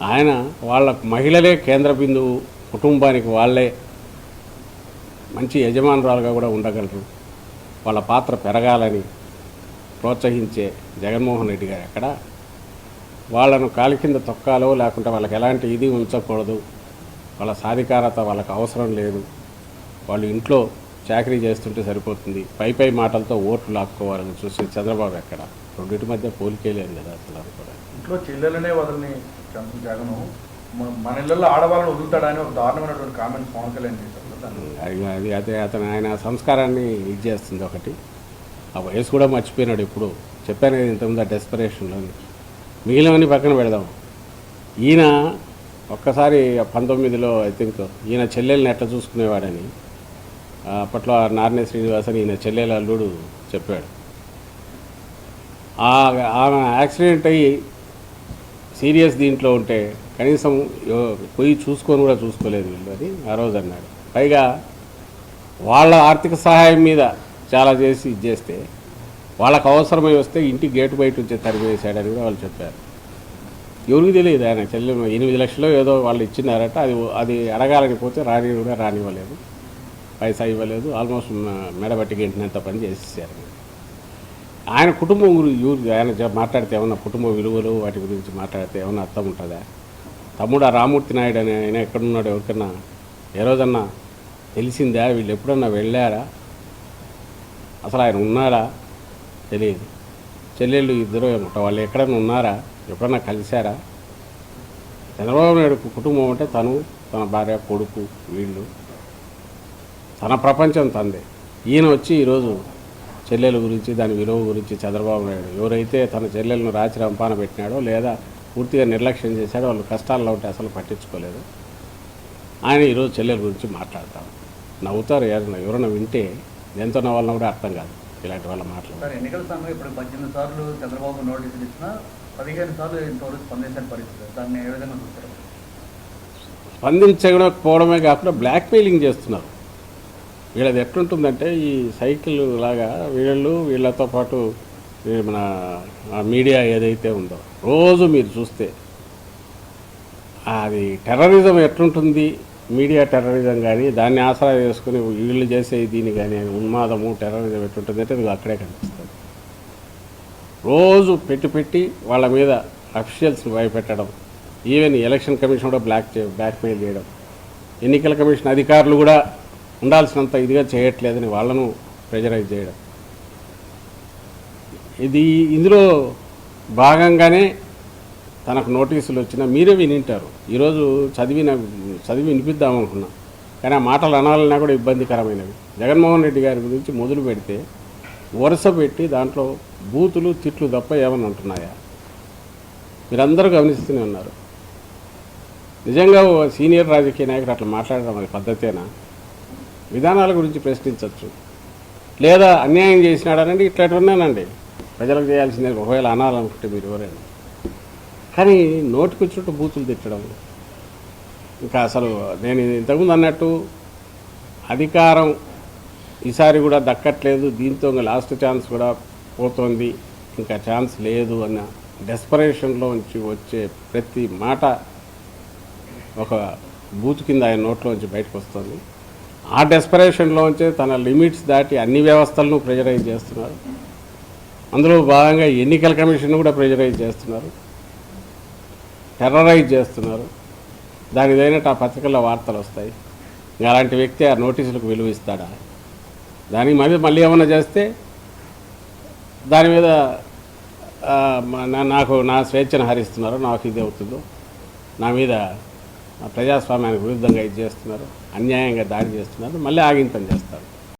ఆయన వాళ్ళ మహిళలే కేంద్ర బిందువు కుటుంబానికి వాళ్ళే మంచి యజమానురాలుగా కూడా ఉండగలరు. వాళ్ళ పాత్ర పెరగాలని ప్రోత్సహించే జగన్మోహన్ రెడ్డి గారు ఎక్కడ? వాళ్ళను కాలి కింద తొక్కాలో లేకుంటే వాళ్ళకి ఎలాంటి ఇది ఉంచకూడదు. వాళ్ళ సాధికారత వాళ్ళకి అవసరం లేదు. వాళ్ళు ఇంట్లో చాకరీ చేస్తుంటే సరిపోతుంది. పై పై మాటలతో ఓట్లు లాక్కోవాలని చూసి చంద్రబాబు ఎక్కడ? రెండింటి మధ్య పోలికే లేదు కదా అసలు అనుకోవడానికి కూడా. ఇంట్లో చెల్లెలనే వదలని జగను మన ఇళ్ళల్లో ఆడవాళ్ళని వదులుతాడని ఒక దారుణమైనటువంటి కామెంట్ పవన్ కళ్యాణ్ చేశారు. అది అది అదే అతను ఆయన సంస్కారాన్ని ఇది చేస్తుంది ఒకటి. ఆ వయసు కూడా మర్చిపోయినాడు ఇప్పుడు. చెప్పాను కదా ఇంతకుముందు ఆ డెస్పరేషన్లోని మిగిలినవన్నీ పక్కన పెడదాం. ఈయన ఒక్కసారి పంతొమ్మిదిలో ఐ థింక్ ఈయన చెల్లెల్ని ఎట్లా చూసుకునేవాడని అప్పట్లో నారాయణ శ్రీనివాస్ అని ఈయన చెల్లెల అల్లుడు చెప్పాడు. ఆమె యాక్సిడెంట్ అయ్యి సీరియస్ దీంట్లో ఉంటే కనీసం పోయి చూసుకొని కూడా చూసుకోలేదు వీళ్ళు. అని ఆ రోజు అన్నాడు. పైగా వాళ్ళ ఆర్థిక సహాయం మీద చాలా చేసి ఇది చేస్తే వాళ్ళకు అవసరమై వస్తే ఇంటి గేటు బయట ఉంచే తరిమేసాడని కూడా వాళ్ళు చెప్పారు. ఎవరికి తెలియదు ఆయన చెల్లి ఎనిమిది లక్షలు ఏదో వాళ్ళు ఇచ్చినారట అది అది అడగాలని పోతే రాని కూడా రానివ్వలేదు. పైసా ఇవ్వలేదు. ఆల్మోస్ట్ మెడబట్టి గెంటినంత పని చేసేసారు. ఆయన కుటుంబం గురించి ఎవరు- ఆయన మాట్లాడితే ఏమన్నా కుటుంబ విలువలు వాటి గురించి మాట్లాడితే ఏమన్నా అర్థం ఉంటుందా? తమ్ముడు ఆ రామూర్తి నాయుడు అని ఆయన ఎక్కడున్నాడు ఎవరికన్నా ఏ రోజన్నా తెలిసిందా? వీళ్ళు ఎప్పుడన్నా వెళ్ళారా? అసలు ఆయన ఉన్నారా తెలియదు. చెల్లెళ్ళు ఇద్దరు ఏమంట వాళ్ళు ఎక్కడైనా ఉన్నారా? ఎప్పుడన్నా కలిశారా? చంద్రబాబు నాయుడు కుటుంబం అంటే తను తన భార్య కొడుకు వీళ్ళు. తన ప్రపంచం తందే ఈయన వచ్చి ఈరోజు చెల్లెల గురించి దాని విలువ గురించి చంద్రబాబు నాయుడు. ఎవరైతే తన చెల్లెలను రాచి రంపాన పెట్టినాడో లేదా పూర్తిగా నిర్లక్ష్యం చేశాడో వాళ్ళు కష్టాల్లో ఉంటే అసలు పట్టించుకోలేదు. ఆయన ఈరోజు చెల్లెల గురించి మాట్లాడతారు నవ్వుతారు ఎవరైనా ఎవరైనా వింటే ఎంతో నవ్వాలన్నా కూడా అర్థం కాదు ఇలాంటి వాళ్ళ మాటలు. ఎన్నికల సంఘం ఇప్పుడు పద్దెనిమిది సార్లు చంద్రబాబు నోటీసులు ఇచ్చినా పదిహేను సార్లు ఇంతవరకు స్పందించిన పరిస్థితి. దాన్ని ఏ విధంగా చూస్తారు? స్పందించకపోవడమే కాకుండా బ్లాక్మెయిలింగ్ చేస్తున్నారు. వీళ్ళది ఎట్లుంటుందంటే ఈ సైకిల్ లాగా వీళ్ళు వీళ్ళతో పాటు మన మీడియా ఏదైతే ఉందో రోజు మీరు చూస్తే అది టెర్రరిజం ఎట్లుంటుంది? మీడియా టెర్రరిజం కానీ దాన్ని ఆసరా చేసుకుని వీళ్ళు చేసే దీన్ని కానీ ఉన్మాదము టెర్రరిజం ఎట్లుంటుంది అంటే మీకు అక్కడే కనిపిస్తుంది. రోజు పెట్టి పెట్టి వాళ్ళ మీద అఫీషియల్స్ని భయపెట్టడం ఈవెన్ ఎలక్షన్ కమిషన్ కూడా బ్లాక్ బ్లాక్మెయిల్ చేయడం ఎన్నికల కమిషన్ అధికారులు కూడా ఉండాల్సినంత ఇదిగా చేయట్లేదని వాళ్ళను ప్రెజరైజ్ చేయడం. ఇది ఇందులో భాగంగానే తనకు నోటీసులు వచ్చినా మీరే వినింటారు. ఈరోజు చదివిన చదివి వినిపిద్దాం అనుకున్నా. కానీ ఆ మాటలు అనాలన్నా కూడా ఇబ్బందికరమైనవి. జగన్మోహన్ రెడ్డి గారి గురించి మొదలు పెడితే వరుస పెట్టి దాంట్లో బూతులు తిట్లు తప్ప ఏమని ఉంటున్నాయా? మీరందరూ గమనిస్తూనే ఉన్నారు. నిజంగా ఓ సీనియర్ రాజకీయ నాయకుడు అట్లా మాట్లాడడం అది పద్ధతేనా? విధానాల గురించి ప్రశ్నించవచ్చు. లేదా అన్యాయం చేసినాడనండి ఇట్లాంటివన్నానండి ప్రజలకు చేయాల్సిందే ఒకవేళ అనాలనుకుంటే మీరు ఎవరైనా. కానీ నోటికొచ్చినట్టు బూతులు తిట్టడం. ఇంకా అసలు నేను ఇంతకుముందు అన్నట్టు అధికారం ఈసారి కూడా దక్కట్లేదు దీంతో ఇంకా లాస్ట్ ఛాన్స్ కూడా పోతోంది. ఇంకా ఛాన్స్ లేదు అన్న డెస్పరేషన్లో నుంచి వచ్చే ప్రతి మాట ఒక బూత్ కింద ఆయన నోట్లోంచి బయటకు వస్తుంది. ఆ డెస్పరేషన్లోంచి తన లిమిట్స్ దాటి అన్ని వ్యవస్థలను ప్రెజరైజ్ చేస్తున్నారు. అందులో భాగంగా ఎన్నికల కమిషన్ కూడా ప్రెజరైజ్ చేస్తున్నారు. టెర్రరైజ్ చేస్తున్నారు. దానికి తగినట్టు ఆ పత్రికల్లో వార్తలు వస్తాయి. ఇంకా అలాంటి వ్యక్తి ఆ నోటీసులకు విలువ ఇస్తాడా? దానికి మళ్ళీ మళ్ళీ ఏమైనా చేస్తే దాని మీద నా- నాకు నా స్వేచ్ఛను హరిస్తున్నారు నాకు ఇది అవుతుందో నా మీద ప్రజాస్వామ్యానికి విరుద్ధంగా ఇది చేస్తున్నారు అన్యాయంగా దాడి చేస్తున్నారు మళ్ళీ ఆగింతం చేస్తారు.